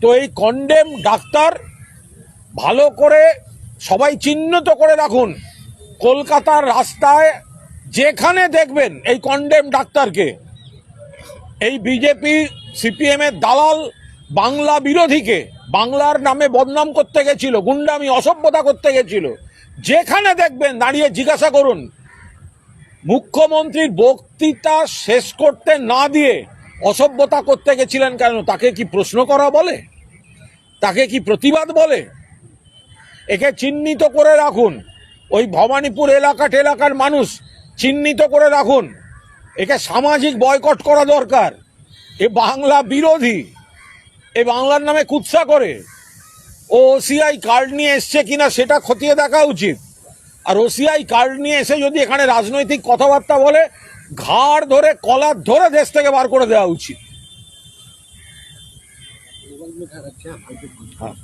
তো এই condemn doctor ভালো করে সবাই চিহ্নিত করে রাখুন। কলকাতার রাস্তায় যেখানে দেখবেন এই কন্ডেম ডাক্তারকে, এই বিজেপি সিপিএমের দালাল বাংলা বিরোধীকে, বাংলার নামে বদনাম করতে গেছিল, গুন্ডামি, অসভ্যতা করতে গেছিল, যেখানে দেখবেন দাঁড়িয়ে জিজ্ঞাসা করুন, মুখ্যমন্ত্রীর বক্তৃতা শেষ করতে না দিয়ে অসভ্যতা করতে গেছিলেন কেন? তাকে কি প্রশ্ন করা বলে? তাকে কি প্রতিবাদ বলে? একে চিহ্নিত করে রাখুন। ওই ভবানীপুর এলাকা টেলাকার মানুষ চিহ্নিত করে রাখুন। একে সামাজিক বয়কট করা দরকার। এ বাংলা বিরোধী। এ বাংলার নামে কুৎসা করে। ও ওসিআই কার্ড নিয়ে এসছে কিনা সেটা খতিয়ে দেখা উচিত। আর ওসিআই কার্ড নিয়ে এসে যদি এখানে রাজনৈতিক কথাবার্তা বলে ঘাড় ধরে কলার ধরে দেশ থেকে বার করে দেওয়া উচিত। হ্যাঁ।